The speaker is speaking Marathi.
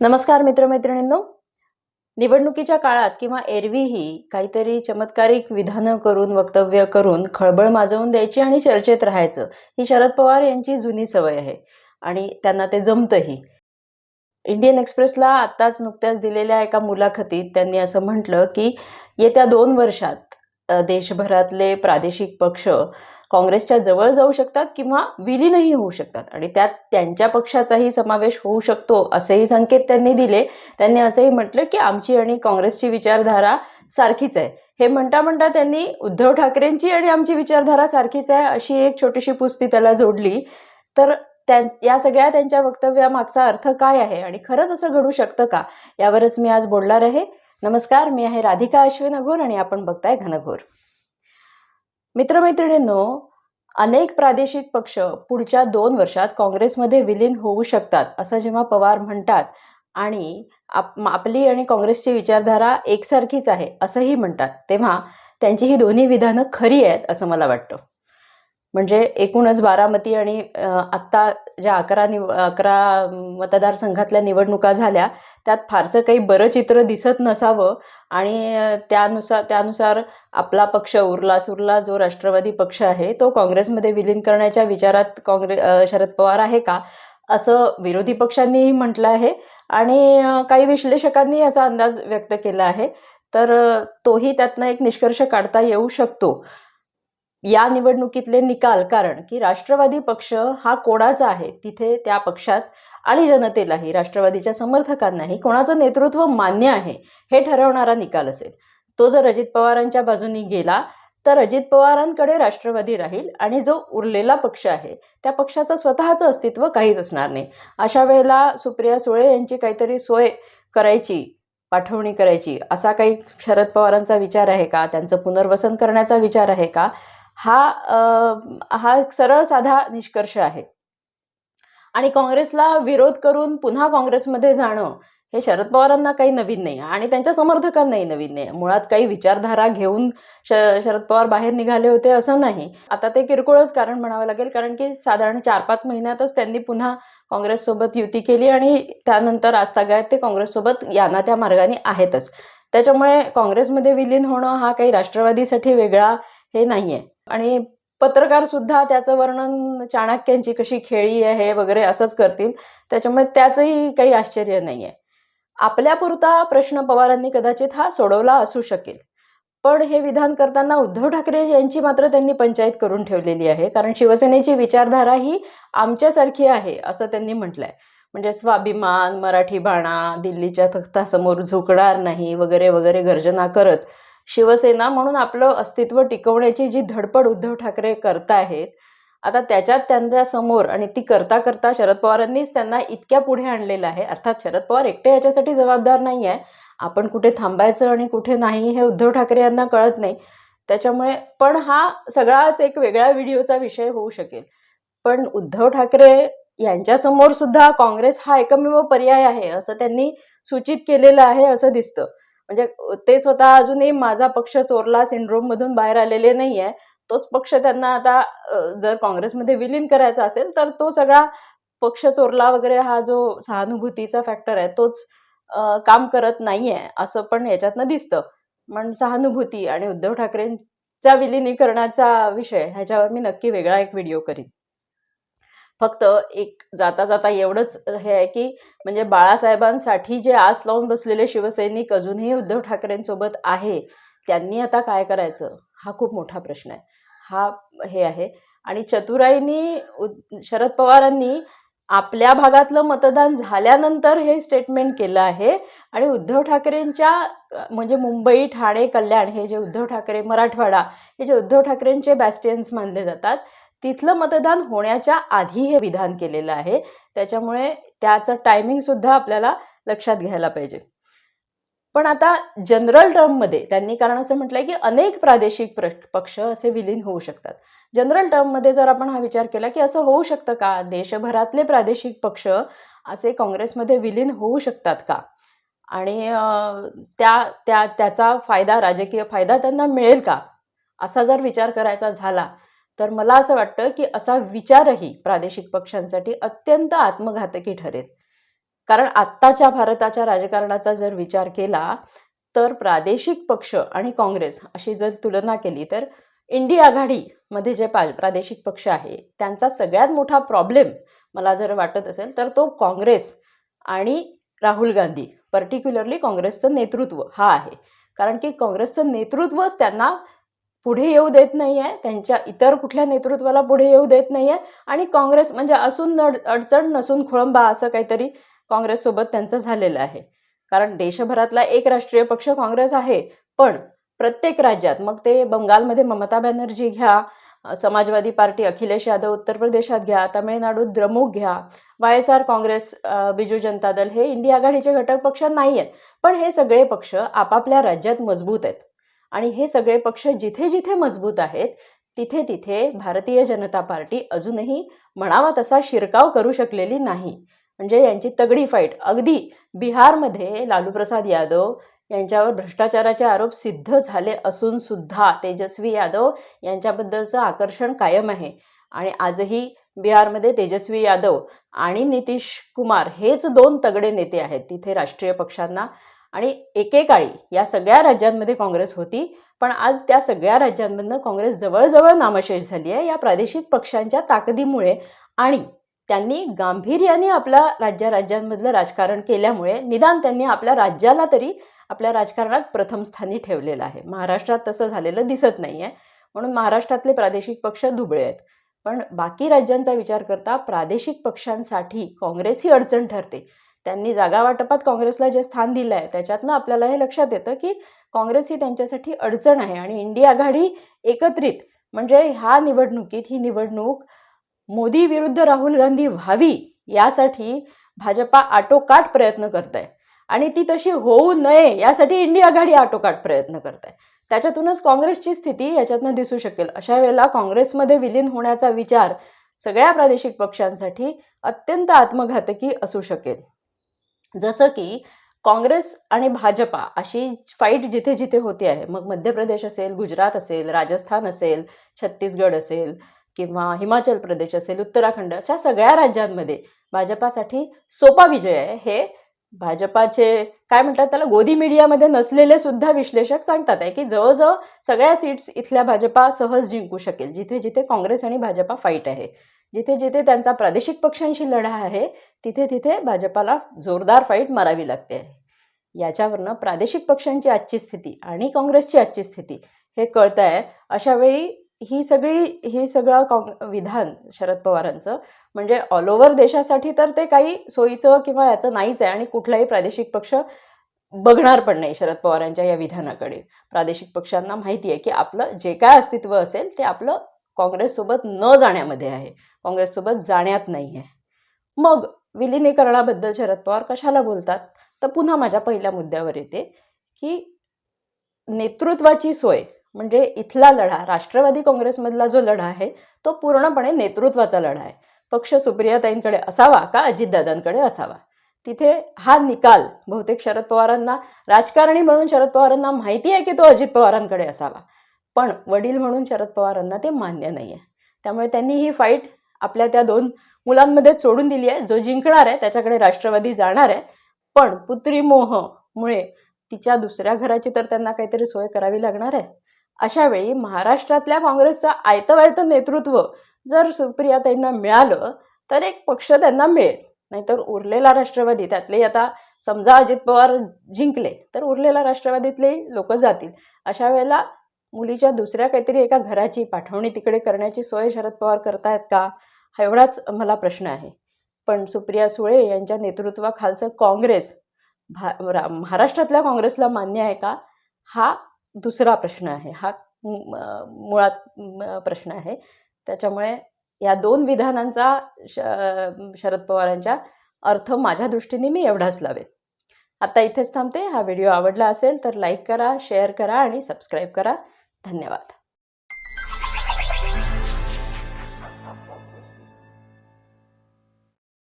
नमस्कार मित्रमैत्रिणींनो. निवडणुकीच्या काळात किंवा एरवीही काहीतरी चमत्कारिक विधानं करून वक्तव्य करून खळबळ माजवून द्यायची आणि चर्चेत राहायचं ही शरद पवार यांची जुनी सवय आहे आणि त्यांना ते जमतंही. इंडियन एक्सप्रेसला आत्ताच नुकत्याच दिलेल्या एका मुलाखतीत त्यांनी असं म्हटलं की येत्या दोन वर्षात देशभरातले प्रादेशिक पक्ष काँग्रेसच्या जवळ जाऊ शकतात किंवा विलीनही होऊ शकतात. आणि त्यात त्यांच्या पक्षाचाही समावेश होऊ शकतो असेही संकेत त्यांनी दिले. त्यांनी असंही म्हटलं की आमची आणि काँग्रेसची विचारधारा सारखीच आहे. हे म्हणता म्हणता त्यांनी उद्धव ठाकरेंची आणि आमची विचारधारा सारखीच आहे अशी एक छोटीशी पुस्ती त्याला जोडली. तर त्या या सगळ्या त्यांच्या वक्तव्यामागचा अर्थ काय आहे आणि खरंच असं घडू शकतं का? यावरच मी आज बोलणार आहे. नमस्कार मी आहे राधिका अश्विन अघोर आणि आपण बघताय घनघोर. मित्रमैत्रिणींनो अनेक प्रादेशिक पक्ष पुढच्या दोन वर्षात काँग्रेसमध्ये विलीन होऊ शकतात असं जेव्हा पवार म्हणतात आणि आप आपली आणि काँग्रेसची विचारधारा एकसारखीच आहे असंही म्हणतात तेव्हा त्यांची ही दोन्ही विधानं खरी आहेत असं मला वाटतं. म्हणजे एकूणच बारामती आणि आत्ता ज्या अकरा निव अकरा मतदारसंघातल्या निवडणुका झाल्या त्यात फारसं काही बरं चित्र दिसत नसावं. आणि त्यानुसार त्यानुसार आपला पक्ष उरला सुरला जो राष्ट्रवादी पक्ष आहे तो काँग्रेसमध्ये विलीन करण्याच्या विचारात काँग्रे शरद पवार आहे का? असं विरोधी पक्षांनीही म्हटलं आहे. आणि काही विश्लेषकांनी असा अंदाज व्यक्त केला आहे. तर तोही त्यातनं एक निष्कर्ष काढता येऊ शकतो. या निवडणुकीतले निकाल कारण की राष्ट्रवादी पक्ष हा कोणाचा आहे तिथे त्या पक्षात आणि जनतेलाही राष्ट्रवादीच्या समर्थकांनाही कोणाचं नेतृत्व मान्य आहे हे ठरवणारा निकाल असेल. तो जर अजित पवारांच्या बाजूनी गेला तर अजित पवारांकडे राष्ट्रवादी राहील आणि जो उरलेला पक्ष आहे त्या पक्षाचं स्वतःचं अस्तित्व काहीच असणार नाही. अशा वेळेला सुप्रिया सुळे यांची काहीतरी सोय करायची पाठवणी करायची असा काही शरद पवारांचा विचार आहे का? त्यांचं पुनर्वसन करण्याचा विचार आहे का? हा हा एक सरळ साधा निष्कर्ष आहे. आणि काँग्रेसला विरोध करून पुन्हा काँग्रेसमध्ये जाणं हे शरद पवारांना काही नवीन नाही आणि त्यांच्या समर्थकांनाही नवीन नाही. मुळात काही विचारधारा घेऊन श शरद पवार बाहेर निघाले होते असं नाही. आता ते किरकोळच कारण म्हणावं लागेल कारण की साधारण चार पाच महिन्यातच त्यांनी पुन्हा काँग्रेससोबत युती केली आणि त्यानंतर आजतागायत ते काँग्रेससोबत यांना त्या मार्गाने आहेतच. त्याच्यामुळे काँग्रेसमध्ये विलीन होणं हा काही राष्ट्रवादीसाठी वेगळा हे नाही आहे आणि पत्रकार सुद्धा त्याचं वर्णन चाणक्यांची कशी खेळी आहे वगैरे असंच करतील. त्याच्यामुळे त्याचंही काही आश्चर्य नाही आहे आपल्यापुरता प्रश्न पवारांनी कदाचित हा सोडवला असू शकेल. पण हे विधान करताना उद्धव ठाकरे यांची मात्र त्यांनी पंचायत करून ठेवलेली आहे. कारण शिवसेनेची विचारधारा ही आमच्यासारखी आहे असं त्यांनी म्हटलंय. म्हणजे स्वाभिमान मराठी बाणा दिल्लीच्या तख्तासमोर झुकणार नाही वगैरे वगैरे गर्जना करत. शिवसेना म्हणून आपलं अस्तित्व टिकवण्याची जी धडपड उद्धव ठाकरे करतायत आता त्याच्यात त्यांच्यासमोर आणि ती करता करता शरद पवारांनीच त्यांना इतक्या पुढे आणलेलं आहे. अर्थात शरद पवार एकटे याच्यासाठी जबाबदार नाही आहे आपण कुठे थांबायचं आणि कुठे नाही हे उद्धव ठाकरे यांना कळत नाही. त्याच्यामुळे पण हा सगळाच एक वेगळ्या व्हिडिओचा विषय होऊ शकेल. पण उद्धव ठाकरे यांच्यासमोर सुद्धा काँग्रेस हा एकमेव पर्याय आहे असं त्यांनी सूचित केलेलं आहे असं दिसतं. म्हणजे ते स्वतः अजूनही माझा पक्ष चोरला सिंड्रोममधून बाहेर आलेले नाही आहे तोच पक्ष त्यांना आता जर काँग्रेसमध्ये विलीन करायचा असेल तर तो सगळा पक्ष चोरला वगैरे हा जो सहानुभूतीचा फॅक्टर आहे तोच काम करत नाही आहे असं पण याच्यातनं दिसतं. पण सहानुभूती आणि उद्धव ठाकरेंच्या विलिनीकरणाचा विषय ह्याच्यावर मी नक्की वेगळा एक व्हिडिओ करीन. फक्त एक जाता जाता एवढंच हे आहे की म्हणजे बाळासाहेबांसाठी जे आस लावून बसलेले शिवसैनिक अजूनही उद्धव ठाकरेंसोबत आहे त्यांनी आता काय करायचं? हा खूप मोठा प्रश्न आहे. हा हे आहे. आणि चतुराईनी शरद पवारांनी आपल्या भागातलं मतदान झाल्यानंतर हे स्टेटमेंट केलं आहे आणि उद्धव ठाकरेंच्या म्हणजे मुंबई ठाणे कल्याण हे जे उद्धव ठाकरे मराठवाडा हे जे उद्धव ठाकरेंचे बॅस्टियन्स मानले जातात तिथलं मतदान होण्याच्या आधी हे विधान केलेलं आहे. त्याच्यामुळे त्याचं टायमिंग सुद्धा आपल्याला लक्षात घ्यायला पाहिजे. पण आता जनरल टर्ममध्ये त्यांनी कारण असं म्हटलंय की अनेक प्रादेशिक पक्ष असे विलीन होऊ शकतात. जनरल टर्ममध्ये जर आपण हा विचार केला की असं होऊ शकतं का? देशभरातले प्रादेशिक पक्ष असे काँग्रेसमध्ये विलीन होऊ शकतात का? आणि त्या त्या त्याचा फायदा राजकीय फायदा त्यांना मिळेल का? असा जर विचार करायचा झाला तर मला असं वाटतं की असा विचारही प्रादेशिक पक्षांसाठी अत्यंत आत्मघातकी ठरेल. कारण आत्ताच्या भारताच्या राजकारणाचा जर विचार केला तर प्रादेशिक पक्ष आणि काँग्रेस अशी जर तुलना केली तर इंडिया आघाडीमध्ये जे पा प्रादेशिक पक्ष आहे त्यांचा सगळ्यात मोठा प्रॉब्लेम मला जर वाटत असेल तर तो काँग्रेस आणि राहुल गांधी पर्टिक्युलरली काँग्रेसचं नेतृत्व हा आहे. कारण की काँग्रेसचं नेतृत्वच त्यांना पुढे येऊ देत नाही आहे त्यांच्या इतर कुठल्या नेतृत्वाला पुढे येऊ देत नाही आहे आणि काँग्रेस म्हणजे असून नड अडचण नसून खोळंबा असं काहीतरी काँग्रेससोबत त्यांचं झालेलं आहे. कारण देशभरातला एक राष्ट्रीय पक्ष काँग्रेस आहे पण प्रत्येक राज्यात मग ते बंगालमध्ये ममता बॅनर्जी घ्या समाजवादी पार्टी अखिलेश यादव उत्तर प्रदेशात घ्या तामिळनाडूत द्रमुक घ्या Y S R Congress Biju Janata Dal हे इंडिया आघाडीचे घटक पक्ष नाही आहेत पण हे सगळे पक्ष आपापल्या राज्यात मजबूत आहेत. आणि हे सगळे पक्ष जिथे जिथे मजबूत आहेत तिथे तिथे भारतीय जनता पार्टी अजूनही म्हणावा तसा शिरकाव करू शकलेली नाही. म्हणजे यांची तगडी फाईट. अगदी बिहारमध्ये लालू प्रसाद यादव यांच्यावर भ्रष्टाचाराचे आरोप सिद्ध झाले असून सुद्धा तेजस्वी यादव यांच्याबद्दलचं आकर्षण कायम आहे. आणि आजही बिहारमध्ये तेजस्वी यादव आणि नितीश कुमार हेच दोन तगडे नेते आहेत. तिथे राष्ट्रीय पक्षांना आणि एकेकाळी या सगळ्या राज्यांमध्ये काँग्रेस होती. पण आज त्या सगळ्या राज्यांमधनं काँग्रेस जवळजवळ नामशेष झाली आहे. या प्रादेशिक पक्षांच्या ताकदीमुळे आणि त्यांनी गांभीर्याने आपल्या राज्या राज्यांमधलं राजकारण केल्यामुळे निदान त्यांनी आपल्या राज्याला तरी आपल्या राजकारणात प्रथम स्थानी ठेवलेलं आहे. महाराष्ट्रात तसं झालेलं दिसत नाही आहे म्हणून महाराष्ट्रातले प्रादेशिक पक्ष दुबळे आहेत. पण बाकी राज्यांचा विचार करता प्रादेशिक पक्षांसाठी काँग्रेस ही अडचण ठरते. त्यांनी जागा वाटपात काँग्रेसला जे स्थान दिलं आहे त्याच्यातनं आपल्याला हे लक्षात येतं की काँग्रेस ही त्यांच्यासाठी अडचण आहे आणि इंडिया आघाडी एकत्रित म्हणजे ह्या निवडणुकीत ही निवडणूक मोदी विरुद्ध राहुल गांधी व्हावी यासाठी भाजपा आटोकाट प्रयत्न करत आहे आणि ती तशी होऊ नये यासाठी इंडिया आघाडी आटोकाट प्रयत्न करत आहे त्याच्यातूनच काँग्रेसची स्थिती याच्यातनं दिसू शकेल. अशा वेळेला काँग्रेसमध्ये विलीन होण्याचा विचार सगळ्या प्रादेशिक पक्षांसाठी अत्यंत आत्मघातकी असू शकेल. जसं की काँग्रेस आणि भाजपा अशी फाईट जिथे जिथे होते आहे. मग मध्य प्रदेश असेल गुजरात असेल राजस्थान असेल छत्तीसगड असेल किंवा हिमाचल प्रदेश असेल उत्तराखंड अशा सगळ्या राज्यांमध्ये भाजपासाठी सोपा विजय आहे. हे भाजपाचे काय म्हणतात त्याला गोदी मीडियामध्ये नसलेले सुद्धा विश्लेषक सांगतात आहे की जवळजवळ सगळ्या सीट्स इथल्या भाजपा सहज जिंकू शकेल जिथे जिथे काँग्रेस आणि भाजपा फाईट आहे. जिथे जिथे त्यांचा प्रादेशिक पक्षांशी लढा आहे तिथे तिथे भाजपाला जोरदार फाईट मारावी लागते. आहे याच्यावरनं प्रादेशिक पक्षांची आजची स्थिती आणि काँग्रेसची आजची स्थिती हे कळत आहे अशावेळी ही सगळी ही सगळं काँग विधान शरद पवारांचं म्हणजे ऑल ओव्हर देशासाठी तर ते काही सोयीचं किंवा याचं नाहीच आहे आणि कुठलाही प्रादेशिक पक्ष बघणार पण नाही शरद पवारांच्या या विधानाकडे. प्रादेशिक पक्षांना माहिती आहे की आपलं जे काय अस्तित्व असेल ते आपलं काँग्रेससोबत न जाण्यामध्ये आहे. काँग्रेससोबत जाण्यात नाही आहे मग विलिनीकरणाबद्दल शरद पवार कशाला बोलतात? तर पुन्हा माझ्या पहिल्या मुद्द्यावर येते की नेतृत्वाची सोय म्हणजे इथला लढा राष्ट्रवादी काँग्रेसमधला जो लढा आहे तो पूर्णपणे नेतृत्वाचा लढा आहे. पक्ष सुप्रियाताईंकडे असावा का अजितदादांकडे असावा? तिथे हा निकाल बहुतेक शरद पवारांना राजकारणी म्हणून शरद पवारांना माहिती आहे की तो अजित पवारांकडे असावा. पण वडील म्हणून शरद पवारांना ते मान्य नाही आहे त्यामुळे त्यांनी ही फाईट आपल्या त्या दोन मुलांमध्ये सोडून दिली आहे. जो जिंकणार आहे त्याच्याकडे राष्ट्रवादी जाणार आहे. पण पुत्री मोहमुळे तिच्या दुसऱ्या घराची तर त्यांना काहीतरी सोय करावी लागणार आहे. अशा वेळी महाराष्ट्रातल्या काँग्रेसचं आयतवायतं नेतृत्व जर सुप्रियाताईंना मिळालं तर एक पक्ष त्यांना मिळेल. नाहीतर उरलेला राष्ट्रवादी त्यातले आता समजा अजित पवार जिंकले तर उरलेला राष्ट्रवादीतले लोक जातील. अशा वेळेला मुलीच्या दुसऱ्या काहीतरी एका घराची पाठवणी तिकडे करण्याची सोय शरद पवार करतायत का? हा एवढाच मला प्रश्न आहे. पण सुप्रिया सुळे यांच्या नेतृत्वाखालचं काँग्रेस भा रा- महाराष्ट्रातल्या काँग्रेसला मान्य आहे का? हा दुसरा प्रश्न आहे. हा मुळात प्रश्न आहे. त्याच्यामुळे या दोन विधानांचा श शरद पवारांच्या अर्थ माझ्या दृष्टीने मी एवढाच लावेन. आता इथेच थांबते. हा व्हिडिओ आवडला असेल तर लाईक करा शेअर करा आणि सबस्क्राईब करा. धन्यवाद.